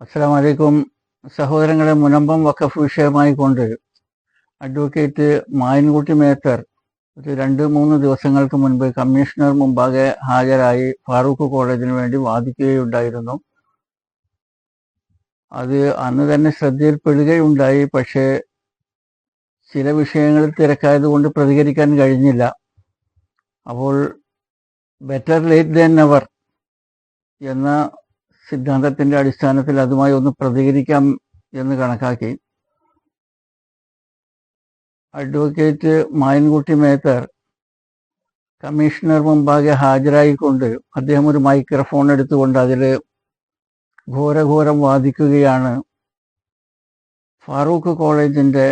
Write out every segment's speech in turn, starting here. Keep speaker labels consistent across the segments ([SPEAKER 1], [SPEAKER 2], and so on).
[SPEAKER 1] അസ്സാം വലൈക്കും സഹോദരങ്ങളെ മുനമ്പം വഖഫ് വിഷയമായി കൊണ്ട് അഡ്വക്കേറ്റ് മായൻകുട്ടി മേത്തർ ഒരു രണ്ട് മൂന്ന് ദിവസങ്ങൾക്ക് മുൻപ് കമ്മീഷണർ മുമ്പാകെ ഹാജരായി ഫാറൂഖ് കോളേജിന് വേണ്ടി വാദിക്കുകയുണ്ടായിരുന്നു. അത് അന്ന് തന്നെ ശ്രദ്ധയിൽപ്പെടുകയുണ്ടായി പക്ഷേ ചില വിഷയങ്ങളിൽ തിരക്കായതുകൊണ്ട് പ്രതികരിക്കാൻ കഴിഞ്ഞില്ല. അപ്പോൾ ബെറ്റർ ലേറ്റ് ദൻ അവർ എന്ന സിദ്ധാന്തത്തിന്റെ അടിസ്ഥാനത്തിൽ അതുമായി ഒന്ന് പ്രതികരിക്കാം എന്ന് കണക്കാക്കി. അഡ്വക്കേറ്റ് മായൻകുട്ടി മേത്തർ കമ്മീഷണർ മുമ്പാകെ ഹാജരായിക്കൊണ്ട് അദ്ദേഹം ഒരു മൈക്രോഫോൺ എടുത്തുകൊണ്ട് അതിൽ ഘോരഘോരം വാദിക്കുകയാണ്. ഫാറൂഖ് കോളേജിന്റെ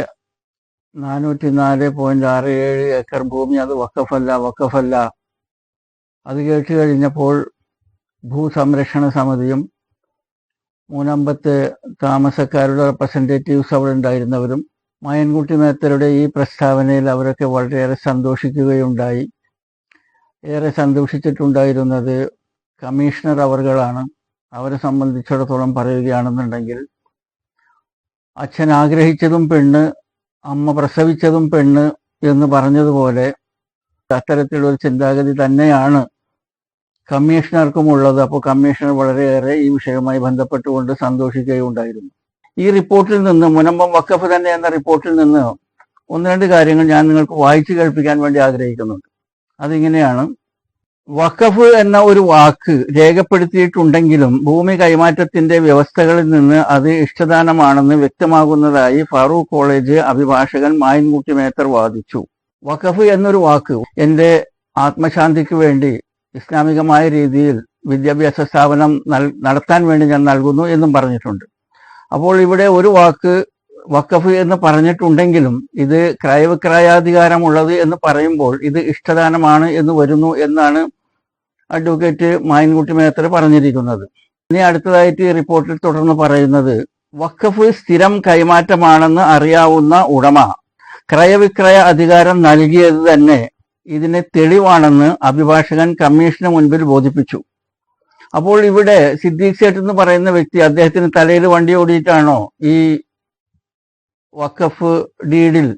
[SPEAKER 1] നാനൂറ്റി നാല് പോയിന്റ് ആറ് ഏഴ് ഏക്കർ ഭൂമി അത് വക്കഫല്ല വക്കഫല്ല അത് കേട്ട് കഴിഞ്ഞപ്പോൾ ഭൂസംരക്ഷണ സമിതിയും മൂന്നമ്പത്ത് താമസക്കാരുടെ റെപ്രസെന്റേറ്റീവ്സ് അവിടെ ഉണ്ടായിരുന്നവരും മായൻകുട്ടി മേത്തരുടെ ഈ പ്രസ്താവനയിൽ അവരൊക്കെ വളരെയേറെ സന്തോഷിക്കുകയുണ്ടായി. ഏറെ സന്തോഷിച്ചിട്ടുണ്ടായിരുന്നത് കമ്മീഷണർ അവർകളാണ്. അവരെ സംബന്ധിച്ചിടത്തോളം പറയുകയാണെന്നുണ്ടെങ്കിൽ അച്ഛൻ ആഗ്രഹിച്ചതും പെണ്ണ് അമ്മ പ്രസവിച്ചതും പെണ്ണ് എന്ന് പറഞ്ഞതുപോലെ അത്തരത്തിലൊരു ചിന്താഗതി തന്നെയാണ് കമ്മീഷണർക്കും ഉള്ളത്. അപ്പോൾ കമ്മീഷണർ വളരെയേറെ ഈ വിഷയവുമായി ബന്ധപ്പെട്ടുകൊണ്ട് സന്തോഷിക്കുകയുണ്ടായിരുന്നു. ഈ റിപ്പോർട്ടിൽ നിന്ന് മുനമ്പം വക്കഫ് തന്നെ എന്ന റിപ്പോർട്ടിൽ നിന്ന് ഒന്ന് രണ്ട് കാര്യങ്ങൾ ഞാൻ നിങ്ങൾക്ക് വായിച്ചു കേൾപ്പിക്കാൻ വേണ്ടി ആഗ്രഹിക്കുന്നുണ്ട്. അതിങ്ങനെയാണ്. വഖഫ് എന്ന ഒരു വാക്ക് രേഖപ്പെടുത്തിയിട്ടുണ്ടെങ്കിലും ഭൂമി കൈമാറ്റത്തിന്റെ വ്യവസ്ഥകളിൽ നിന്ന് അത് ഇഷ്ടദാനമാണെന്ന് വ്യക്തമാകുന്നതായി ഫാറൂഖ് കോളേജ് അഭിഭാഷകൻ മായൻകുട്ടി മേത്തർ വാദിച്ചു. വഖഫ് എന്നൊരു വാക്ക് എന്റെ ആത്മശാന്തിക്ക് വേണ്ടി ഇസ്ലാമികമായ രീതിയിൽ വിദ്യാഭ്യാസ സ്ഥാപനം നടത്താൻ വേണ്ടി ഞാൻ നൽകുന്നു എന്നും പറഞ്ഞിട്ടുണ്ട്. അപ്പോൾ ഇവിടെ ഒരു വാക്ക് വക്കഫ് എന്ന് പറഞ്ഞിട്ടുണ്ടെങ്കിലും ഇത് ക്രയവിക്രയാധികാരമുള്ളത് എന്ന് പറയുമ്പോൾ ഇത് ഇഷ്ടദാനമാണ് എന്ന് വരുന്നു എന്നാണ് അഡ്വക്കേറ്റ് മായൻകുട്ടി മേത്തർ പറഞ്ഞിരിക്കുന്നത്. ഇനി അടുത്തതായിട്ട് റിപ്പോർട്ടിൽ തുടർന്ന് പറയുന്നത് വക്കഫ് സ്ഥിരം കൈമാറ്റമാണെന്ന് അറിയാവുന്ന ഉടമ ക്രയവിക്രയ അധികാരം നൽകിയത് തന്നെ ഇതിന് തെളിവാണെന്ന് അഭിഭാഷകൻ കമ്മീഷന് മുൻപിൽ ബോധിപ്പിച്ചു. അപ്പോൾ ഇവിടെ സിദ്ദീഖ് സേട്ട് എന്ന് പറയുന്ന വ്യക്തി അദ്ദേഹത്തിന് തലയിൽ വണ്ടി ഓടിയിട്ടാണോ ഈ വഖഫ് ഡീഡിൽ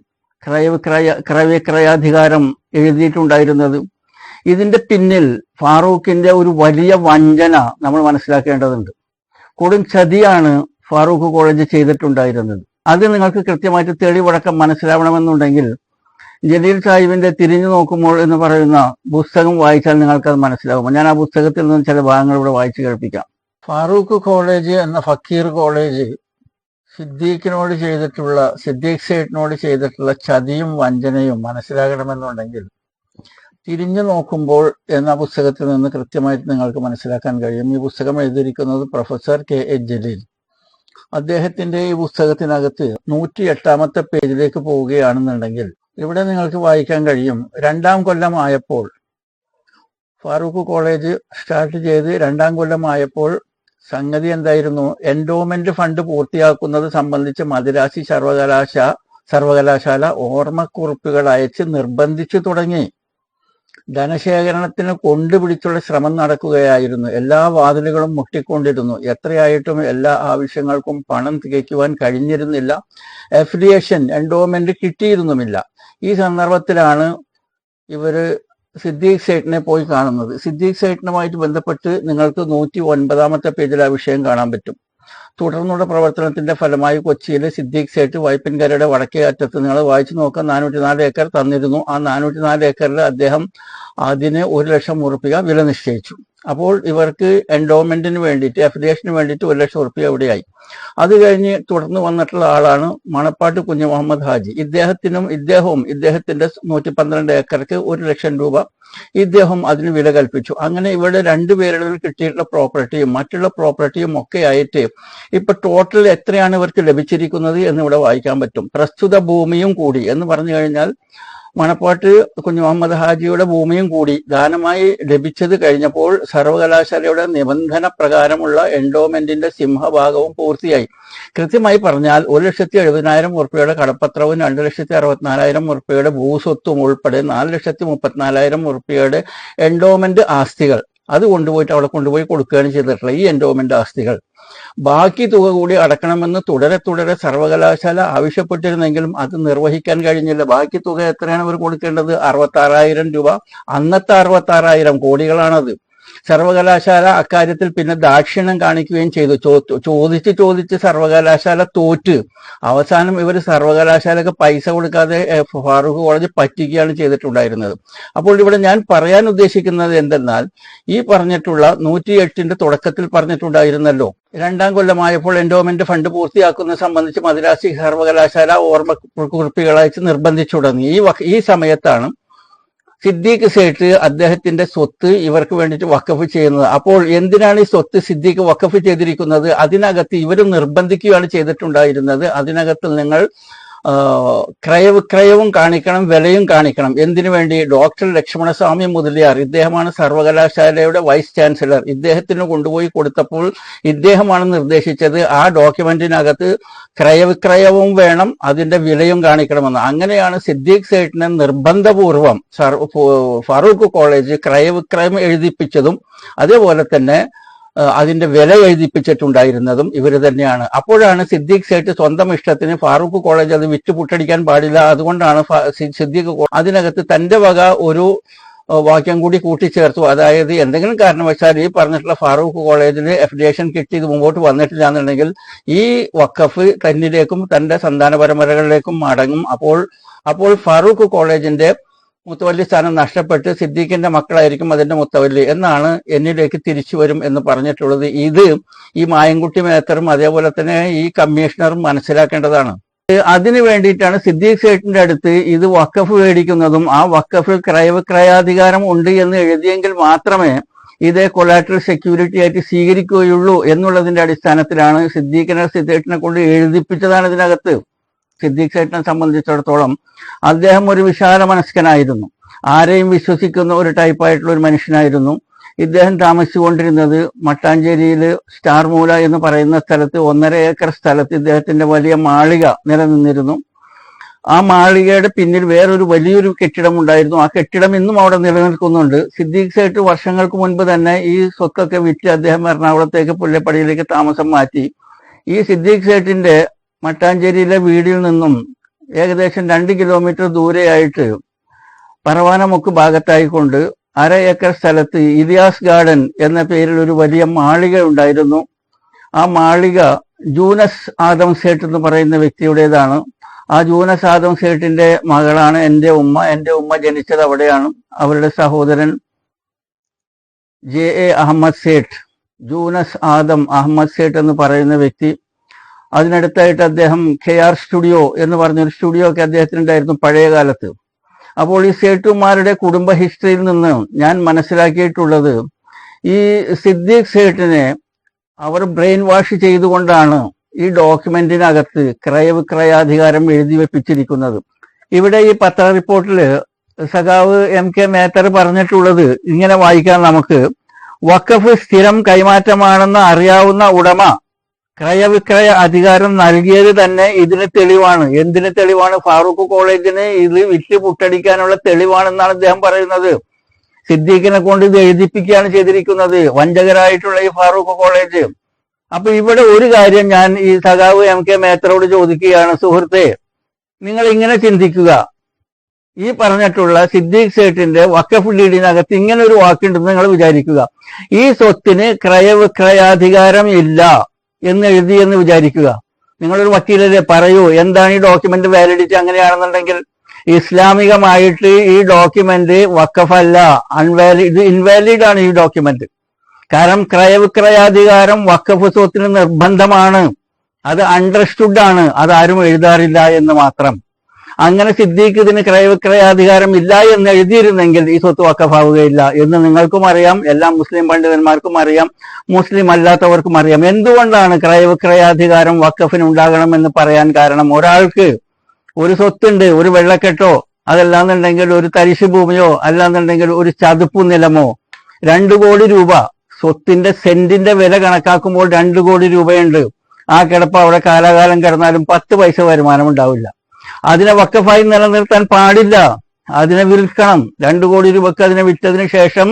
[SPEAKER 1] ക്രയവിക്രയ ക്രയവിക്രയാധികാരം എഴുതിയിട്ടുണ്ടായിരുന്നത്? ഇതിന്റെ പിന്നിൽ ഫാറൂഖിന്റെ ഒരു വലിയ വഞ്ചന നമ്മൾ മനസ്സിലാക്കേണ്ടതുണ്ട്. കൊടും ചതിയാണ് ഫാറൂഖ് കോളേജ് ചെയ്തിട്ടുണ്ടായിരുന്നത്. അത് നിങ്ങൾക്ക് കൃത്യമായിട്ട് തെളിവടക്കം മനസ്സിലാവണമെന്നുണ്ടെങ്കിൽ ജലീൽ സാഹിബിന്റെ തിരിഞ്ഞു നോക്കുമ്പോൾ എന്ന് പറയുന്ന പുസ്തകം വായിച്ചാൽ നിങ്ങൾക്ക് അത് മനസ്സിലാവും ഞാൻ ആ പുസ്തകത്തിൽ നിന്ന് ചില ഭാഗങ്ങൾ ഇവിടെ വായിച്ചു കേൾപ്പിക്കാം. ഫാറൂഖ് കോളേജ് എന്ന ഫക്കീർ കോളേജ് സിദ്ദീഖിനോട് ചെയ്തിട്ടുള്ള സിദ്ദീഖ് സേട്ടിനോട് ചെയ്തിട്ടുള്ള ചതിയും വഞ്ചനയും മനസ്സിലാകണമെന്നുണ്ടെങ്കിൽ തിരിഞ്ഞു നോക്കുമ്പോൾ എന്ന പുസ്തകത്തിൽ നിന്ന് കൃത്യമായിട്ട് നിങ്ങൾക്ക് മനസ്സിലാക്കാൻ കഴിയും. ഈ പുസ്തകം എഴുതിയിരിക്കുന്നത് പ്രൊഫസർ കെ എ ജലീൽ. അദ്ദേഹത്തിന്റെ ഈ പുസ്തകത്തിനകത്ത് നൂറ്റി എട്ടാമത്തെ പേജിലേക്ക് പോവുകയാണെന്നുണ്ടെങ്കിൽ ഇവിടെ നിങ്ങൾക്ക് വായിക്കാൻ കഴിയും. രണ്ടാം കൊല്ലമായപ്പോൾ ഫാറൂഖ് കോളേജ് സ്റ്റാർട്ട് ചെയ്ത് രണ്ടാം കൊല്ലമായപ്പോൾ സംഗതി എന്തായിരുന്നു? എൻഡോമെന്റ് ഫണ്ട് പൂർത്തിയാക്കുന്നത് സംബന്ധിച്ച് മദ്രാസി സർവകലാശാല സർവകലാശാല ഓർമ്മക്കുറിപ്പുകൾ അയച്ച് നിർബന്ധിച്ചു തുടങ്ങി. ധനശേഖരണത്തിന് കൊണ്ടുപിടിച്ചുള്ള ശ്രമം നടക്കുകയായിരുന്നു. എല്ലാ വാതിലുകളും മുട്ടിക്കൊണ്ടിരുന്നു. എത്രയായിട്ടും എല്ലാ ആവശ്യങ്ങൾക്കും പണം തികയ്ക്കുവാൻ കഴിഞ്ഞിരുന്നില്ല. എഫിലിയേഷൻ എൻഡോമെന്റ് കിട്ടിയിരുന്നുമില്ല. ഈ സന്ദർഭത്തിലാണ് ഇവർ സിദ്ദീഖ് സേട്ടിനെ പോയി കാണുന്നത്. സിദ്ദീഖ് സേട്ടിനുമായിട്ട് ബന്ധപ്പെട്ട് നിങ്ങൾക്ക് നൂറ്റി ഒൻപതാമത്തെ പേജിൽ ആ വിഷയം കാണാൻ പറ്റും. തുടർന്നുള്ള പ്രവർത്തനത്തിന്റെ ഫലമായി കൊച്ചിയിലെ സിദ്ദീഖ് സേട്ട് വൈപ്പിൻകരയുടെ വടക്കേ അറ്റത്ത് നിങ്ങൾ വായിച്ചു നോക്കാൻ നാനൂറ്റി നാല് ഏക്കർ തന്നിരുന്നു. ആ നാനൂറ്റി നാല് ഏക്കറിൽ അദ്ദേഹം അതിന് ഒരു ലക്ഷം ഉറുപ്പിക വില നിശ്ചയിച്ചു. അപ്പോൾ ഇവർക്ക് എൻഡോമെന്റിന് വേണ്ടിയിട്ട് അഫിലിയേഷന് വേണ്ടിയിട്ട് ഒരു ലക്ഷം ഉറുപ്പിക എവിടെയായി അത് കഴിഞ്ഞ് തുടർന്ന് വന്നിട്ടുള്ള ആളാണ് മണപ്പാട്ട് കുഞ്ഞു മുഹമ്മദ് ഹാജി. ഇദ്ദേഹത്തിനും ഇദ്ദേഹവും ഇദ്ദേഹത്തിന്റെ നൂറ്റി പന്ത്രണ്ട് ഏക്കർക്ക് ഒരു ലക്ഷം രൂപ ഇദ്ദേഹം അതിന് വില കൽപ്പിച്ചു. അങ്ങനെ ഇവിടെ രണ്ടുപേരുടെ കിട്ടിയിട്ടുള്ള പ്രോപ്പർട്ടിയും മറ്റുള്ള പ്രോപ്പർട്ടിയും ഒക്കെ ആയിട്ട് ഇപ്പൊ ടോട്ടൽ എത്രയാണ് ഇവർക്ക് ലഭിച്ചിരിക്കുന്നത് എന്ന് ഇവിടെ വായിക്കാൻ പറ്റും. പ്രസ്തുത ഭൂമിയും കൂടി എന്ന് പറഞ്ഞു കഴിഞ്ഞാൽ മണപ്പാട്ട് കുഞ്ഞു മുഹമ്മദ് ഹാജിയുടെ ഭൂമിയും കൂടി ദാനമായി ലഭിച്ചത് കഴിഞ്ഞപ്പോൾ സർവകലാശാലയുടെ നിബന്ധന പ്രകാരമുള്ള എൻഡോമെന്റിന്റെ സിംഹഭാഗവും പൂർത്തിയായി. കൃത്യമായി പറഞ്ഞാൽ ഒരു ലക്ഷത്തി എഴുപതിനായിരം ഉറുപ്പയുടെ കടപ്പത്രവും രണ്ട് ലക്ഷത്തി അറുപത്തിനാലായിരം ഉറുപ്പയുടെ ഭൂസ്വത്തും ഉൾപ്പെടെ നാല് ലക്ഷത്തി മുപ്പത്തിനാലായിരം ഉറുപ്പയുടെ എൻഡോമെന്റ് ആസ്തികൾ. അത് കൊണ്ടുപോയിട്ട് അവിടെ കൊണ്ടുപോയി കൊടുക്കുകയാണ് ചെയ്തിട്ടുള്ളത്. ഈ എൻഡോമെന്റ് ആസ്തികൾ. ബാക്കി തുക കൂടി അടക്കണമെന്ന് തുടരെ തുടരെ സർവകലാശാല ആവശ്യപ്പെട്ടിരുന്നെങ്കിലും അത് നിർവഹിക്കാൻ കഴിഞ്ഞില്ല. ബാക്കി തുക എത്രയാണ് അവർ കൊടുക്കേണ്ടത്? അറുപത്തി ആറായിരം രൂപ. അന്നത്തെ അറുപത്തി ആറായിരം കോടികളാണത്. സർവകലാശാല അക്കാര്യത്തിൽ പിന്നെ ദാക്ഷിണ്യം കാണിക്കുകയും ചെയ്തു. ചോദിച്ച് ചോദിച്ച് സർവകലാശാല തോറ്റ്. അവസാനം ഇവർ സർവകലാശാലക്ക് പൈസ കൊടുക്കാതെ ഫാറൂഖ് കോളേജ് പറ്റിക്കുകയാണ് ചെയ്തിട്ടുണ്ടായിരുന്നത്. അപ്പോൾ ഇവിടെ ഞാൻ പറയാൻ ഉദ്ദേശിക്കുന്നത് എന്തെന്നാൽ ഈ പറഞ്ഞിട്ടുള്ള നൂറ്റി എട്ടിന്റെ തുടക്കത്തിൽ പറഞ്ഞിട്ടുണ്ടായിരുന്നല്ലോ. രണ്ടാം കൊല്ലമായപ്പോൾ എൻഡോമെന്റ് ഫണ്ട് പൂർത്തിയാക്കുന്നത് സംബന്ധിച്ച് മദ്രാസി സർവകലാശാല ഓർമ്മ കുറിപ്പുകളയച്ച് നിർബന്ധിച്ചു തുടങ്ങി ഈ ഈ സമയത്താണ് സിദ്ദീഖ് സേട്ട് അദ്ദേഹത്തിന്റെ സ്വത്ത് ഇവർക്ക് വേണ്ടിയിട്ട് വക്കഫ് ചെയ്യുന്നത്. അപ്പോൾ എന്തിനാണ് ഈ സ്വത്ത് സിദ്ദീഖ് വക്കഫ് ചെയ്തിരിക്കുന്നത്? അതിനകത്ത് ഇവരും നിർബന്ധിക്കുകയാണ് ചെയ്തിട്ടുണ്ടായിരുന്നത്. അതിനകത്ത് നിങ്ങൾ ക്രയവിക്രയവും കാണിക്കണം വിലയും കാണിക്കണം. എന്തിനു വേണ്ടി? ഡോക്ടർ ലക്ഷ്മണസ്വാമി മുതലിയാർ ഇദ്ദേഹമാണ് സർവകലാശാലയുടെ വൈസ് ചാൻസലർ ഇദ്ദേഹത്തിന് കൊണ്ടുപോയി കൊടുത്തപ്പോൾ ഇദ്ദേഹമാണ് നിർദ്ദേശിച്ചത് ആ ഡോക്യുമെന്റിനകത്ത് ക്രയവിക്രയവും വേണം അതിന്റെ വിലയും കാണിക്കണമെന്ന്. അങ്ങനെയാണ് സിദ്ദീഖ് സേട്ടിനെ നിർബന്ധപൂർവം ഫറൂഖ് കോളേജ് ക്രയവിക്രയം എഴുതിപ്പിച്ചതും അതേപോലെ തന്നെ അതിന്റെ വില എഴുതിപ്പിച്ചിട്ടുണ്ടായിരുന്നതും ഇവർ തന്നെയാണ്. അപ്പോഴാണ് സിദ്ദീഖ് സേട്ട് സ്വന്തം ഇഷ്ടത്തിന് ഫാറൂഖ് കോളേജ് അത് വിറ്റ് പുട്ടടിക്കാൻ പാടില്ല. അതുകൊണ്ടാണ് സിദ്ദീഖ് അതിനകത്ത് തന്റെ വക ഒരു വാക്യം കൂടി കൂട്ടിച്ചേർത്തു. അതായത് എന്തെങ്കിലും കാരണവശാൽ ഈ പറഞ്ഞിട്ടുള്ള ഫാറൂഖ് കോളേജിന് എഫിലിയേഷൻ കിട്ടി ഇത് മുമ്പോട്ട് വന്നിട്ടില്ല എന്നുണ്ടെങ്കിൽ ഈ വക്കഫ് തന്നിലേക്കും തന്റെ സന്താന പരമ്പരകളിലേക്കും മടങ്ങും. അപ്പോൾ അപ്പോൾ ഫാറൂഖ് കോളേജിന്റെ മുത്തവല്ലി സ്ഥാനം നഷ്ടപ്പെട്ട് സിദ്ദീഖിന്റെ മക്കളായിരിക്കും അതിന്റെ മുത്തവല്ലി എന്നാണ് എന്നിലേക്ക് തിരിച്ചു വരും എന്ന് പറഞ്ഞിട്ടുള്ളത്. ഇത് ഈ മായൻകുട്ടി മേത്തറും അതേപോലെ തന്നെ ഈ കമ്മീഷണറും മനസ്സിലാക്കേണ്ടതാണ്. അതിനു വേണ്ടിയിട്ടാണ് സിദ്ദീഖ് സേട്ടിന്റെ അടുത്ത് ഇത് വക്കഫ് മേടിക്കുന്നതും ആ വക്കഫ് ക്രയവിക്രയാധികാരം ഉണ്ട് എന്ന് എഴുതിയെങ്കിൽ മാത്രമേ ഇതേ കൊളാറ്ററൽ സെക്യൂരിറ്റി ആയിട്ട് സ്വീകരിക്കുകയുള്ളൂ എന്നുള്ളതിന്റെ അടിസ്ഥാനത്തിലാണ് സിദ്ദീഖിനെ സിദ്ദീഖിനെ കൊണ്ട് എഴുതിപ്പിച്ചതാണ് ഇതിനകത്ത്. സിദ്ദീഖ് സേട്ടിനെ സംബന്ധിച്ചിടത്തോളം അദ്ദേഹം ഒരു വിശാല മനസ്കനായിരുന്നു. ആരെയും വിശ്വസിക്കുന്ന ഒരു ടൈപ്പായിട്ടുള്ള ഒരു മനുഷ്യനായിരുന്നു. ഇദ്ദേഹം താമസിച്ചുകൊണ്ടിരുന്നത് മട്ടാഞ്ചേരിയിൽ സ്റ്റാർ മൂല എന്ന് പറയുന്ന സ്ഥലത്ത് ഒന്നര ഏക്കർ സ്ഥലത്ത് ഇദ്ദേഹത്തിന്റെ വലിയ മാളിക നിലനിന്നിരുന്നു. ആ മാളികയുടെ പിന്നിൽ വേറൊരു വലിയൊരു കെട്ടിടം ഉണ്ടായിരുന്നു. ആ കെട്ടിടം ഇന്നും അവിടെ നിലനിൽക്കുന്നുണ്ട്. സിദ്ദീഖ് സേട്ട് വർഷങ്ങൾക്ക് മുൻപ് തന്നെ ഈ സ്വത്തൊക്കെ വിറ്റ് അദ്ദേഹം എറണാകുളത്തേക്ക് പുല്ലപ്പടിയിലേക്ക് താമസം മാറ്റി. ഈ സിദ്ദീഖ് സേട്ടിന്റെ മട്ടാഞ്ചേരിയിലെ വീടിൽ നിന്നും ഏകദേശം രണ്ട് കിലോമീറ്റർ ദൂരെയായിട്ട് പറവാനമുക്ക് ഭാഗത്തായിക്കൊണ്ട് അര ഏക്കർ സ്ഥലത്ത് ഇതിഹാസ് ഗാർഡൻ എന്ന പേരിൽ ഒരു വലിയ മാളിക ഉണ്ടായിരുന്നു. ആ മാളിക ജൂനസ് ആദം സേട്ട് എന്ന് പറയുന്ന വ്യക്തിയുടേതാണ്. ആ ജൂനസ് ആദം സേട്ടിന്റെ മകളാണ് എന്റെ ഉമ്മ. എന്റെ ഉമ്മ ജനിച്ചത് അവിടെയാണ്. അവരുടെ സഹോദരൻ ജെ എ അഹമ്മദ് സേട്ട് ജൂനസ് ആദം അഹമ്മദ് സേട്ട് എന്ന് പറയുന്ന വ്യക്തി അതിനടുത്തായിട്ട് അദ്ദേഹം കെ ആർ സ്റ്റുഡിയോ എന്ന് പറഞ്ഞൊരു സ്റ്റുഡിയോ ഒക്കെ അദ്ദേഹത്തിനുണ്ടായിരുന്നു പഴയ കാലത്ത് അപ്പോൾ ഈ സേട്ടുമാരുടെ കുടുംബ ഹിസ്റ്ററിയിൽ നിന്ന് ഞാൻ മനസ്സിലാക്കിയിട്ടുള്ളത് ഈ സിദ്ദീഖ് സേട്ടിനെ അവർ ബ്രെയിൻ വാഷ് ചെയ്തുകൊണ്ടാണ് ഈ ഡോക്യുമെന്റിനകത്ത് ക്രയവിക്രയാധികാരം എഴുതി വെപ്പിച്ചിരിക്കുന്നത്. ഇവിടെ ഈ പത്ര റിപ്പോർട്ടിൽ സഖാവ് എം കെ മേത്തർ പറഞ്ഞിട്ടുള്ളത് ഇങ്ങനെ വായിക്കാൻ നമുക്ക്. വഖഫ് സ്ഥിരം കൈമാറ്റമാണെന്ന് അറിയാവുന്ന ഉടമ ക്രയവിക്രയ അധികാരം നൽകിയത് തന്നെ ഇതിന് തെളിവാണ്. എന്തിന് തെളിവാണ്? ഫാറൂഖ് കോളേജിന് ഇത് വിറ്റ് പുട്ടടിക്കാനുള്ള തെളിവാണെന്നാണ് അദ്ദേഹം പറയുന്നത്. സിദ്ദീഖിനെ കൊണ്ട് ഇത് എഴുതിപ്പിക്കുകയാണ് ചെയ്തിരിക്കുന്നത്. വഞ്ചകരായിട്ടുള്ള ഈ ഫാറൂഖ് കോളേജ്. അപ്പൊ ഇവിടെ ഒരു കാര്യം ഞാൻ ഈ സഖാവ് എം കെ മേത്തറോട് ചോദിക്കുകയാണ്. സുഹൃത്തെ നിങ്ങൾ ഇങ്ങനെ ചിന്തിക്കുക. ഈ പറഞ്ഞിട്ടുള്ള സിദ്ദീഖ് സേട്ടിന്റെ വക്കഫ് ഡീഡിനകത്ത് ഇങ്ങനെ ഒരു വാക്കുണ്ടെന്ന് നിങ്ങൾ വിചാരിക്കുക. ഈ സ്വത്തിന് ക്രയവിക്രയാധികാരം ഇല്ല. എന്ന് എഴുതി എന്ന് വിചാരിക്കുക. നിങ്ങളൊരു വക്കീലല്ലേ പറയൂ എന്താണ് ഈ ഡോക്യുമെന്റ് വാലിഡിറ്റി അങ്ങനെയാണെന്നുണ്ടെങ്കിൽ ഇസ്ലാമികമായിട്ട് ഈ ഡോക്യുമെന്റ് വക്കഫല്ല അൺവാലിഡ് ഇത് ഇൻവാലിഡ് ആണ് ഈ ഡോക്യുമെന്റ് കാരണം ക്രയവിക്രയാധികാരം വക്കഫ് സ്വത്തിന് നിർബന്ധമാണ്. അത് അണ്ടർസ്റ്റുഡ് ആണ്. അത് ആരും എഴുതാറില്ല എന്ന് മാത്രം. അങ്ങനെ സിദ്ദീഖ് ഇതിന് ക്രയവിക്രയാധികാരം ഇല്ല എന്ന് എഴുതിയിരുന്നെങ്കിൽ ഈ സ്വത്ത് വക്കഫാവുകയില്ല എന്ന് നിങ്ങൾക്കും അറിയാം. എല്ലാ മുസ്ലിം പണ്ഡിതന്മാർക്കും അറിയാം. മുസ്ലിം അല്ലാത്തവർക്കും അറിയാം. എന്തുകൊണ്ടാണ് ക്രയവിക്രയാധികാരം വക്കഫിന് ഉണ്ടാകണം എന്ന് പറയാൻ കാരണം? ഒരാൾക്ക് ഒരു സ്വത്തുണ്ട് ഒരു വെള്ളക്കെട്ടോ അതല്ലാന്നുണ്ടെങ്കിൽ ഒരു തരിശു ഭൂമിയോ അല്ലാന്നുണ്ടെങ്കിൽ ഒരു ചതുപ്പു നിലമോ രണ്ടു കോടി രൂപ. സ്വത്തിന്റെ സെന്റിന്റെ വില കണക്കാക്കുമ്പോൾ രണ്ടു കോടി രൂപയുണ്ട്. ആ കിടപ്പ് അവിടെ കാലാകാലം കിടന്നാലും പത്ത് പൈസ വരുമാനം ഉണ്ടാവില്ല. അതിനെ വക്കഫായി നിലനിർത്താൻ പാടില്ല. അതിനെ വിൽക്കണം. രണ്ടു കോടി രൂപക്ക് അതിനെ വിറ്റതിന് ശേഷം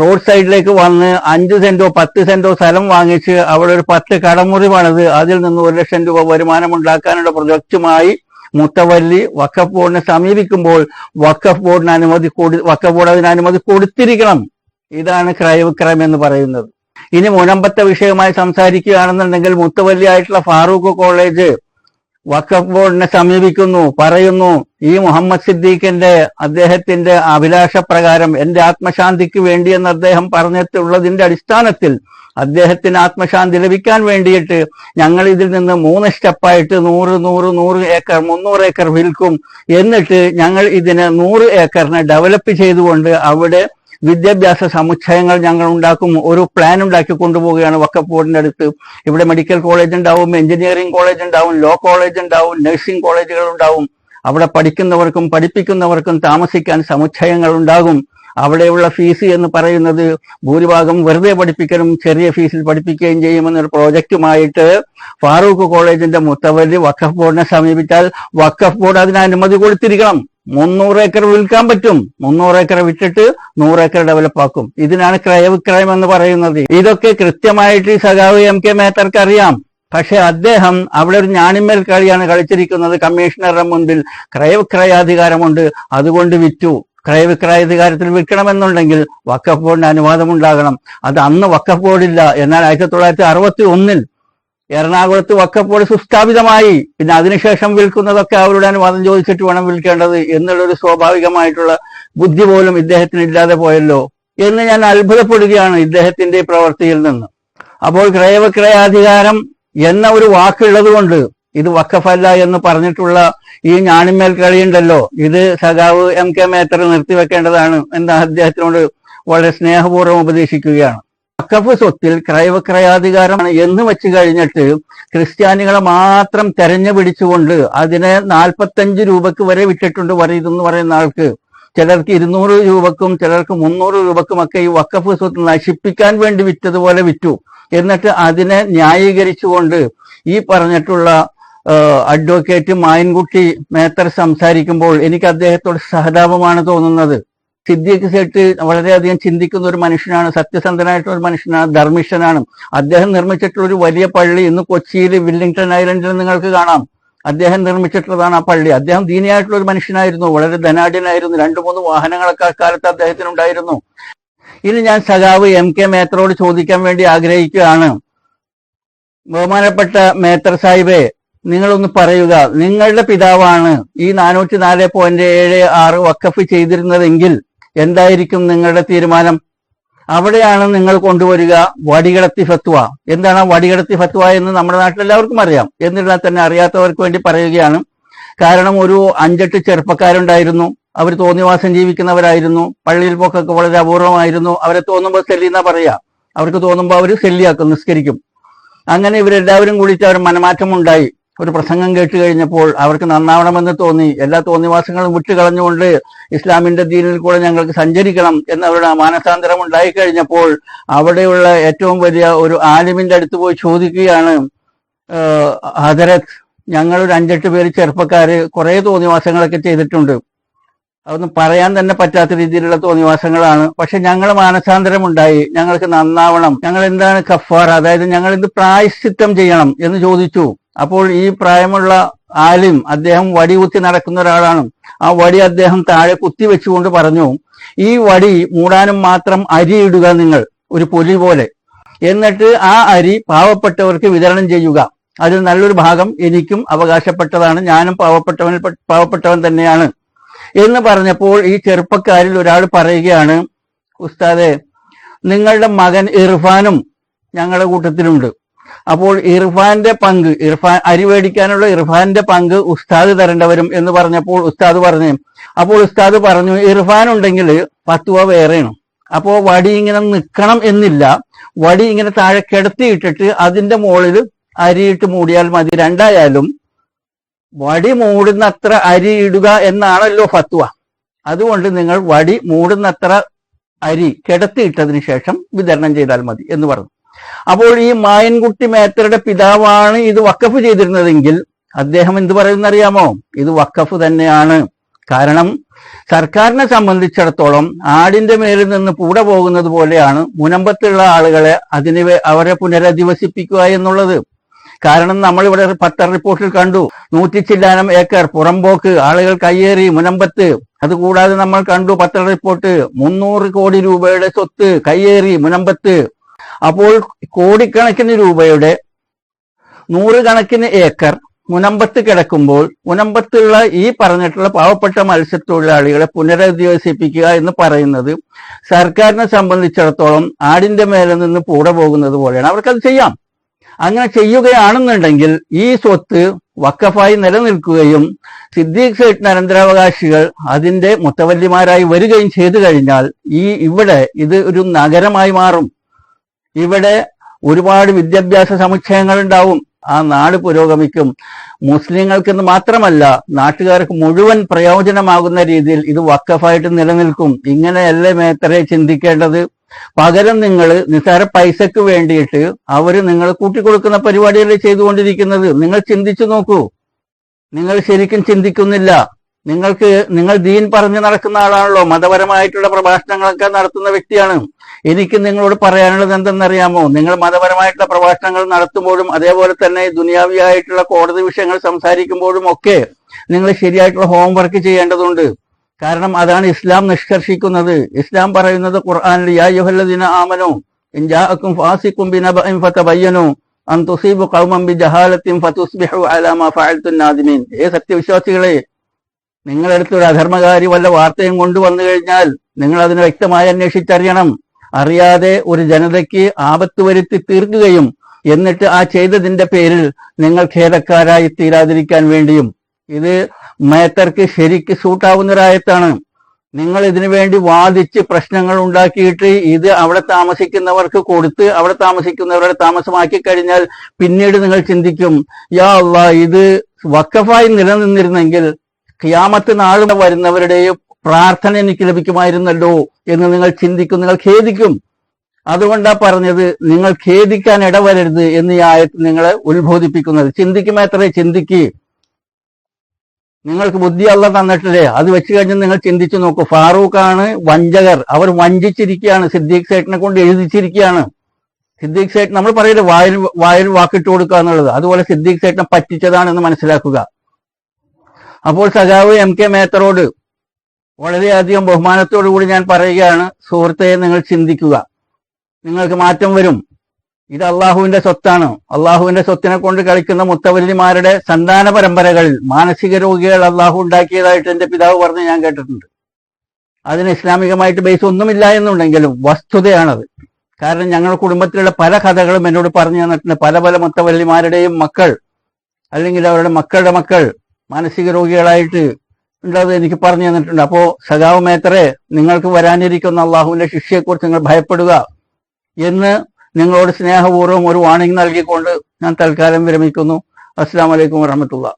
[SPEAKER 1] റോഡ് സൈഡിലേക്ക് വന്ന് അഞ്ച് സെന്റോ പത്ത് സെന്റോ സ്ഥലം വാങ്ങിച്ച് അവിടെ ഒരു പത്ത് കടമുറി പണിത് അതിൽ നിന്ന് ഒരു ലക്ഷം രൂപ വരുമാനം ഉണ്ടാക്കാനുള്ള പ്രൊജക്റ്റുമായി മുത്തവല്ലി വക്കഫ് ബോർഡിനെ സമീപിക്കുമ്പോൾ വക്കഫ് ബോർഡിന് അനുമതി കൊടു വക്കഫ് ബോർഡ് അതിന് അനുമതി കൊടുത്തിരിക്കണം. ഇതാണ് ക്രയവിക്രയം എന്ന് പറയുന്നത്. ഇനി മുനമ്പത്തെ വിഷയമായി സംസാരിക്കുകയാണെന്നുണ്ടെങ്കിൽ മുത്തവല്ലി ആയിട്ടുള്ള ഫാറൂഖ് കോളേജ് വഖഫ് ബോർഡിനെ സമീപിക്കുന്നു പറയുന്നു ഈ മുഹമ്മദ് സിദ്ദീഖിന്റെ അദ്ദേഹത്തിന്റെ അഭിലാഷ പ്രകാരം എന്റെ ആത്മശാന്തിക്ക് വേണ്ടി എന്ന് അദ്ദേഹം പറഞ്ഞിട്ടുള്ളതിന്റെ അടിസ്ഥാനത്തിൽ അദ്ദേഹത്തിന് ആത്മശാന്തി ലഭിക്കാൻ വേണ്ടിയിട്ട് ഞങ്ങൾ ഇതിൽ നിന്ന് മൂന്ന് സ്റ്റെപ്പായിട്ട് നൂറ് നൂറ് നൂറ് ഏക്കർ മുന്നൂറ് ഏക്കർ വിൽക്കും. എന്നിട്ട് ഞങ്ങൾ ഇതിനെ നൂറ് ഏക്കറിനെ ഡെവലപ്പ് ചെയ്തുകൊണ്ട് അവിടെ വിദ്യാഭ്യാസ സമുച്ചയങ്ങൾ ഞങ്ങൾ ഉണ്ടാക്കും ഒരു പ്ലാൻ ഉണ്ടാക്കി കൊണ്ടുപോവുകയാണ് വക്കഫ് ബോർഡിന്റെ അടുത്ത്. ഇവിടെ മെഡിക്കൽ കോളേജ് ഉണ്ടാവും എഞ്ചിനീയറിംഗ് കോളേജ് ഉണ്ടാവും ലോ കോളേജ് ഉണ്ടാവും നഴ്സിംഗ് കോളേജുകൾ ഉണ്ടാവും. അവിടെ പഠിക്കുന്നവർക്കും പഠിപ്പിക്കുന്നവർക്കും താമസിക്കാൻ സമുച്ചയങ്ങൾ ഉണ്ടാകും. അവിടെയുള്ള ഫീസ് എന്ന് പറയുന്നത് ഭൂരിഭാഗം വെറുതെ പഠിപ്പിക്കലും ചെറിയ ഫീസിൽ പഠിപ്പിക്കുകയും ചെയ്യുമെന്നൊരു പ്രോജക്റ്റുമായിട്ട് ഫാറൂഖ് കോളേജിന്റെ മുത്തവല്ലി വഖഫ് ബോർഡിനെ സമീപിച്ചാൽ വഖഫ് ബോർഡ് അതിന് അനുമതി കൊടുത്തിരിക്കണം. മുന്നൂറ് ഏക്കർ വിൽക്കാൻ പറ്റും. മുന്നൂറ് ഏക്കർ വിറ്റിട്ട് നൂറ് ഏക്കർ ഡെവലപ്പ് ആക്കും. ഇതിനാണ് ക്രയവിക്രയം എന്ന് പറയുന്നത്. ഇതൊക്കെ കൃത്യമായിട്ട് ഈ സഖാവ് എം കെ മേത്തർക്ക് അറിയാം. പക്ഷെ അദ്ദേഹം അവിടെ ഒരു ഞാനിമ്മൽ കളിയാണ് കളിച്ചിരിക്കുന്നത്. കമ്മീഷണറുടെ മുൻപിൽ ക്രയവിക്രയാധികാരമുണ്ട്. അതുകൊണ്ട് വിറ്റു. ക്രയവിക്രയാധികാരത്തിൽ വിൽക്കണമെന്നുണ്ടെങ്കിൽ വക്കഫ് ബോർഡിന് അനുവാദം ഉണ്ടാകണം അത് അന്ന് വക്കഫ് ബോർഡില്ല. എന്നാൽ ആയിരത്തി തൊള്ളായിരത്തി അറുപത്തി ഒന്നിൽ എറണാകുളത്ത് വക്കപ്പോൾ സുസ്ഥാപിതമായി. പിന്നെ അതിനുശേഷം വിൽക്കുന്നതൊക്കെ അവരുടെ അനുവാദം ചോദിച്ചിട്ട് വേണം വിൽക്കേണ്ടത് എന്നുള്ളൊരു സ്വാഭാവികമായിട്ടുള്ള ബുദ്ധി പോലും ഇദ്ദേഹത്തിന് ഇല്ലാതെ പോയല്ലോ എന്ന് ഞാൻ അത്ഭുതപ്പെടുകയാണ് ഇദ്ദേഹത്തിന്റെ പ്രവൃത്തിയിൽ നിന്ന്. അപ്പോൾ ക്രയവിക്രയാധികാരം എന്ന ഒരു വാക്കുള്ളത് കൊണ്ട് ഇത് വക്കഫല്ല എന്ന് പറഞ്ഞിട്ടുള്ള ഈ ഞാണിമേൽ കളിയുണ്ടല്ലോ. ഇത് സഖാവ് എം കെ മേത്തർ നിർത്തിവെക്കേണ്ടതാണ് എന്ന് അദ്ദേഹത്തിനോട് വളരെ സ്നേഹപൂർവം ഉപദേശിക്കുകയാണ്. വക്കഫ് സ്വത്തിൽ ക്രയവിക്രയാധികാരമാണ് എന്ന് വെച്ച് കഴിഞ്ഞിട്ട് ക്രിസ്ത്യാനികളെ മാത്രം തെരഞ്ഞു പിടിച്ചുകൊണ്ട് അതിനെ നാൽപ്പത്തഞ്ച് രൂപക്ക് വരെ വിറ്റിട്ടുണ്ട് വരയിതെന്ന് പറയുന്ന ആൾക്ക്. ചിലർക്ക് ഇരുന്നൂറ് രൂപക്കും ചിലർക്ക് മുന്നൂറ് രൂപക്കും ഒക്കെ ഈ വക്കഫ് സ്വത്ത് നശിപ്പിക്കാൻ വേണ്ടി വിറ്റതുപോലെ വിറ്റു. എന്നിട്ട് അതിനെ ന്യായീകരിച്ചുകൊണ്ട് ഈ പറഞ്ഞിട്ടുള്ള അഡ്വക്കേറ്റ് മായൻകുട്ടി മേത്തർ സംസാരിക്കുമ്പോൾ എനിക്ക് അദ്ദേഹത്തോട് സഹതാപമാണ് തോന്നുന്നത്. സിദ്ദീഖ് സേട്ട് വളരെയധികം ചിന്തിക്കുന്ന ഒരു മനുഷ്യനാണ് സത്യസന്ധനായിട്ടുള്ള ഒരു മനുഷ്യനാണ് ധർമ്മിഷ്ഠനാണ്. അദ്ദേഹം നിർമ്മിച്ചിട്ടുള്ള ഒരു വലിയ പള്ളി ഇന്ന് കൊച്ചിയിൽ വില്ലിംഗ്ടൺ ഐലൻഡിൽ നിങ്ങൾക്ക് കാണാം. അദ്ദേഹം നിർമ്മിച്ചിട്ടുള്ളതാണ് ആ പള്ളി. അദ്ദേഹം ദീനിയായിട്ടുള്ള ഒരു മനുഷ്യനായിരുന്നു വളരെ ധനാഢ്യനായിരുന്നു. രണ്ടു മൂന്ന് വാഹനങ്ങളൊക്കെ അക്കാലത്ത് അദ്ദേഹത്തിന് ഉണ്ടായിരുന്നു. ഇനി ഞാൻ സഖാവ് എം കെ മേത്തറോട് ചോദിക്കാൻ വേണ്ടി ആഗ്രഹിക്കുകയാണ്. ബഹുമാനപ്പെട്ട മേത്തർ സാഹിബെ നിങ്ങളൊന്ന് പറയുക. നിങ്ങളുടെ പിതാവാണ് ഈ നാനൂറ്റി നാല് പോയിന്റ് ഏഴ് ആറ് വക്കഫ് ചെയ്തിരുന്നതെങ്കിൽ എന്തായിരിക്കും നിങ്ങളുടെ തീരുമാനം? അവിടെയാണ് നിങ്ങൾ കൊണ്ടുവരിക വടികടത്തി ഫത്വ. എന്താണ് വടികടത്തി ഫത്വ എന്ന് നമ്മുടെ നാട്ടിൽ എല്ലാവർക്കും അറിയാം. എന്നിരുന്നാൽ തന്നെ അറിയാത്തവർക്ക് വേണ്ടി പറയുകയാണ്. കാരണം ഒരു അഞ്ചെട്ട് ചെറുപ്പക്കാരുണ്ടായിരുന്നു. അവർ തോന്നിവാസം ജീവിക്കുന്നവരായിരുന്നു. പള്ളിയിൽ പോക്കൊക്കെ വളരെ അപൂർവമായിരുന്നു. അവരെ തോന്നുമ്പോൾ സെല്ലിന്നാ പറയാ അവർക്ക് തോന്നുമ്പോൾ അവർ സെല്ലിയാക്കും നിസ്കരിക്കും. അങ്ങനെ ഇവരെല്ലാവരും കൂടിയിട്ട് അവർ മനമാറ്റം ഉണ്ടായി ഒരു പ്രസംഗം കേട്ട് കഴിഞ്ഞപ്പോൾ അവർക്ക് നന്നാവണമെന്ന് തോന്നി. എല്ലാ തോന്നിവാസങ്ങളും വിട്ടുകളഞ്ഞുകൊണ്ട് ഇസ്ലാമിന്റെ ദീനിൽ കൂടെ ഞങ്ങൾക്ക് സഞ്ചരിക്കണം എന്നവരുടെ മാനസാന്തരം ഉണ്ടായി കഴിഞ്ഞപ്പോൾ അവിടെയുള്ള ഏറ്റവും വലിയ ഒരു ആലിമിന്റെ അടുത്ത് പോയി ചോദിക്കുകയാണ് ഹദരത് ഞങ്ങൾ ഒരു അഞ്ചെട്ട് പേര് ചെറുപ്പക്കാര് കുറെ തോന്നിവാസങ്ങളൊക്കെ ചെയ്തിട്ടുണ്ട്. അതൊന്നും പറയാൻ തന്നെ പറ്റാത്ത രീതിയിലുള്ള തോന്നിവാസങ്ങളാണ്. പക്ഷെ ഞങ്ങൾ മാനസാന്തരം ഉണ്ടായി. ഞങ്ങൾക്ക് നന്നാവണം. ഞങ്ങൾ എന്താണ് കഫാർ അതായത് ഞങ്ങൾ എന്ത് പ്രായശ്ചിത്തം ചെയ്യണം എന്ന് ചോദിച്ചു. അപ്പോൾ ഈ പ്രായമുള്ള ആലിം അദ്ദേഹം വടി കുത്തി നടക്കുന്ന ഒരാളാണ്. ആ വടി അദ്ദേഹം താഴെ കുത്തി വെച്ചുകൊണ്ട് പറഞ്ഞു ഈ വടി മൂടാനും മാത്രം അരി ഇടുക നിങ്ങൾ ഒരു പൊലി പോലെ. എന്നിട്ട് ആ അരി പാവപ്പെട്ടവർക്ക് വിതരണം ചെയ്യുക. അതിൽ നല്ലൊരു ഭാഗം എനിക്കും അവകാശപ്പെട്ടതാണ്. ഞാനും പാവപ്പെട്ടവൻ പാവപ്പെട്ടവൻ തന്നെയാണ്. എന്ന് പറഞ്ഞപ്പോൾ ഈ ചെറുപ്പക്കാരിൽ ഒരാൾ പറയുകയാണ് ഉസ്താദെ നിങ്ങളുടെ മകൻ ഇർഫാനും ഞങ്ങളുടെ കൂട്ടത്തിലുണ്ട്. അപ്പോൾ ഇർഫാന്റെ പങ്ക് ഇർഫാൻ അരി മേടിക്കാനുള്ള ഇർഫാന്റെ പങ്ക് ഉസ്താദ് തരേണ്ടവരും എന്ന് പറഞ്ഞപ്പോൾ ഉസ്താദ് പറഞ്ഞു. അപ്പോൾ ഉസ്താദ് പറഞ്ഞു ഇർഫാൻ ഉണ്ടെങ്കിൽ പത്തുവ വേറെയാണ്. അപ്പോ വടി ഇങ്ങനെ നിൽക്കണം എന്നില്ല. വടി ഇങ്ങനെ താഴെ കിടത്തിയിട്ടിട്ട് അതിന്റെ മുകളിൽ അരിയിട്ട് മൂടിയാൽ മതി. രണ്ടായാലും വടി മൂടുന്നത്ര അരി ഇടുക എന്നാണല്ലോ ഫത്വ. അതുകൊണ്ട് നിങ്ങൾ വടി മൂടുന്നത്ര അരി കിടത്തിയിട്ടതിന് ശേഷം വിതരണം ചെയ്താൽ മതി എന്ന് പറഞ്ഞു. അപ്പോൾ ഈ മായൻകുട്ടി മേത്തരുടെ പിതാവാണ് ഇത് വക്കഫ് ചെയ്തിരുന്നതെങ്കിൽ അദ്ദേഹം എന്ത് പറയുന്നറിയാമോ? ഇത് വക്കഫ് തന്നെയാണ്. കാരണം സർക്കാരിനെ സംബന്ധിച്ചിടത്തോളം ആടിന്റെ മേലിൽ നിന്ന് കൂടെ പോകുന്നത് പോലെയാണ് മുനമ്പത്തുള്ള ആളുകളെ അതിന് അവരെ പുനരധിവസിപ്പിക്കുക എന്നുള്ളത്. കാരണം നമ്മളിവിടെ പത്ര റിപ്പോർട്ടിൽ കണ്ടു. നൂറ്റി ചില്ലാനം ഏക്കർ പുറമ്പോക്ക് ആളുകൾ കയ്യേറി മുനമ്പത്ത്. അതുകൂടാതെ നമ്മൾ കണ്ടു പത്ര റിപ്പോർട്ട്. മുന്നൂറ് കോടി രൂപയുടെ സ്വത്ത് കയ്യേറി മുനമ്പത്ത്. അപ്പോൾ കോടിക്കണക്കിന് രൂപയുടെ നൂറുകണക്കിന് ഏക്കർ മുനമ്പത്ത് കിടക്കുമ്പോൾ മുനമ്പത്തുള്ള ഈ പറഞ്ഞിട്ടുള്ള പാവപ്പെട്ട മത്സ്യത്തൊഴിലാളികളെ പുനരധിവസിപ്പിക്കുക എന്ന് പറയുന്നത് സർക്കാരിനെ സംബന്ധിച്ചിടത്തോളം ആടിന്റെ മേലെ നിന്ന് പൂട പോകുന്നത് പോലെയാണ്. അവർക്കത് ചെയ്യാം. അങ്ങനെ ചെയ്യുകയാണെന്നുണ്ടെങ്കിൽ ഈ സ്വത്ത് വക്കഫായി നിലനിൽക്കുകയും സിദ്ദീഖ് സേട്ടിന് അനന്തരാവകാശികൾ അതിന്റെ മുത്തവല്ലിമാരായി വരികയും ചെയ്തു കഴിഞ്ഞാൽ ഈ ഇവിടെ ഇത് ഒരു നഗരമായി മാറും. ഇവിടെ ഒരുപാട് വിദ്യാഭ്യാസ സമുച്ചയങ്ങൾ ഉണ്ടാവും ആ നാട് പുരോഗമിക്കും. മുസ്ലിങ്ങൾക്കെന്ന് മാത്രമല്ല നാട്ടുകാർക്ക് മുഴുവൻ പ്രയോജനമാകുന്ന രീതിയിൽ ഇത് വക്കഫായിട്ട് നിലനിൽക്കും. ഇങ്ങനെയല്ലേ മേത്തരെ ചിന്തിക്കേണ്ടത്? പകരം നിങ്ങൾ നിസ്സാര പൈസക്ക് വേണ്ടിയിട്ട് അവർ നിങ്ങൾ കൂട്ടിക്കൊടുക്കുന്ന പരിപാടിയല്ലേ ചെയ്തുകൊണ്ടിരിക്കുന്നത്? നിങ്ങൾ ചിന്തിച്ചു നോക്കൂ. നിങ്ങൾ ശരിക്കും ചിന്തിക്കുന്നില്ല. നിങ്ങൾക്ക് നിങ്ങൾ ദീൻ പറഞ്ഞു നടക്കുന്ന ആളാണല്ലോ. മതപരമായിട്ടുള്ള പ്രഭാഷണങ്ങളൊക്കെ നടത്തുന്ന വ്യക്തിയാണ്. എനിക്ക് നിങ്ങളോട് പറയാനുള്ളത് എന്തെന്നറിയാമോ? നിങ്ങൾ മതപരമായിട്ടുള്ള പ്രഭാഷണങ്ങൾ നടത്തുമ്പോഴും അതേപോലെ തന്നെ ദുനിയാവിയായിട്ടുള്ള കോടതി വിഷയങ്ങൾ സംസാരിക്കുമ്പോഴും ഒക്കെ നിങ്ങൾ ശരിയായിട്ടുള്ള ഹോംവർക്ക് ചെയ്യേണ്ടതുണ്ട്. കാരണം അതാണ് ഇസ്ലാം നിഷ്കർഷിക്കുന്നത്. ഇസ്ലാം പറയുന്നത് ഖുർആനിൽ യാ ഫതബയ്യനു അൻ ഖൗമൻ ഫതുസ്ബിഹു അലാ മാ ഏ സത്യവിശ്വാസികളെ നിങ്ങളടുത്ത് ഒരു അധർമ്മകാരി വല്ല വാർത്തയും കൊണ്ടുവന്നു കഴിഞ്ഞാൽ നിങ്ങൾ അതിനെ വ്യക്തമായി അന്വേഷിച്ചറിയണം. അറിയാതെ ഒരു ജനതയ്ക്ക് ആപത്ത് വരുത്തി തീർക്കുകയും എന്നിട്ട് ആ ചെയ്തതിന്റെ പേരിൽ നിങ്ങൾ ഖേദക്കാരായി തീരാതിരിക്കാൻ വേണ്ടിയും ഇത് മേത്തർക്ക് ശരിക്ക് സൂട്ടാവുന്ന നിങ്ങൾ ഇതിനു വേണ്ടി വാദിച്ച് പ്രശ്നങ്ങൾ ഉണ്ടാക്കിയിട്ട് ഇത് അവിടെ താമസിക്കുന്നവർക്ക് കൊടുത്ത് അവിടെ താമസിക്കുന്നവരുടെ താമസമാക്കി കഴിഞ്ഞാൽ പിന്നീട് നിങ്ങൾ ചിന്തിക്കും യാ അള്ളാ ഇത് വക്കഫായി നിലനിന്നിരുന്നെങ്കിൽ ക്യാമത്ത് നാളെ വരുന്നവരുടെയും പ്രാർത്ഥന എനിക്ക് ലഭിക്കുമായിരുന്നല്ലോ എന്ന് നിങ്ങൾ ചിന്തിക്കും നിങ്ങൾ ഖേദിക്കും. അതുകൊണ്ടാ പറഞ്ഞത് നിങ്ങൾ ഖേദിക്കാൻ ഇടവരരുത് എന്ന് ഈ ആയത്ത് നിങ്ങളെ ഉത്ബോധിപ്പിക്കുന്നത്. ചിന്തിക്കുമ്പോൾ എത്ര? ചിന്തിക്ക്. നിങ്ങൾക്ക് ബുദ്ധി അല്ല തന്നിട്ടില്ലേ? അത് വെച്ച് കഴിഞ്ഞ് നിങ്ങൾ ചിന്തിച്ചു നോക്കൂ. ഫാറൂഖ് ആണ് വഞ്ചകർ. അവർ വഞ്ചിച്ചിരിക്കുകയാണ്. സിദ്ദീഖ് സേട്ടിനെ കൊണ്ട് എഴുതിച്ചിരിക്കുകയാണ്. സിദ്ദീഖ് സേട്ട് നമ്മൾ പറയില്ല വായിൽ വായിൽ വാക്കിട്ട് കൊടുക്കുക എന്നുള്ളത്. അതുപോലെ സിദ്ദീഖ് സേട്ടിനെ പറ്റിച്ചതാണെന്ന് മനസ്സിലാക്കുക. അപ്പോൾ സഖാവ് എം കെ മേത്തറോട് വളരെയധികം ബഹുമാനത്തോടു കൂടി ഞാൻ പറയുകയാണ് സുഹൃത്തെ നിങ്ങൾ ചിന്തിക്കുക. നിങ്ങൾക്ക് മാറ്റം വരും. ഇത് അള്ളാഹുവിന്റെ സ്വത്താണ്. അള്ളാഹുവിന്റെ സ്വത്തിനെ കൊണ്ട് കളിക്കുന്ന മുത്തവല്ലിമാരുടെ സന്താന പരമ്പരകളിൽ മാനസിക രോഗികൾ അള്ളാഹു ഉണ്ടാക്കിയതായിട്ട് എന്റെ പിതാവ് പറഞ്ഞ് ഞാൻ കേട്ടിട്ടുണ്ട്. അതിന് ഇസ്ലാമികമായിട്ട് ബേസ് ഒന്നുമില്ല എന്നുണ്ടെങ്കിലും വസ്തുതയാണത്. കാരണം ഞങ്ങളുടെ കുടുംബത്തിലുള്ള പല കഥകളും എന്നോട് പറഞ്ഞു തന്നിട്ടുണ്ട്. പല പല മുത്തവല്ലിമാരുടെയും മക്കൾ അല്ലെങ്കിൽ അവരുടെ മക്കളുടെ മക്കൾ മാനസിക രോഗികളായിട്ട് ഉള്ളത് എനിക്ക് പറഞ്ഞു തന്നിട്ടുണ്ട്. അപ്പോ സഖാവ് മേത്തറെ നിങ്ങൾക്ക് വരാനിരിക്കുന്ന അള്ളാഹുവിന്റെ ശിക്ഷയെക്കുറിച്ച് നിങ്ങൾ ഭയപ്പെടുക എന്ന് നിങ്ങളോട് സ്നേഹപൂർവം ഒരു വാണിംഗ് നൽകിക്കൊണ്ട് ഞാൻ തൽക്കാലം വിരമിക്കുന്നു. അസ്സാം വലൈക്കും വറഹമത്തുള്ള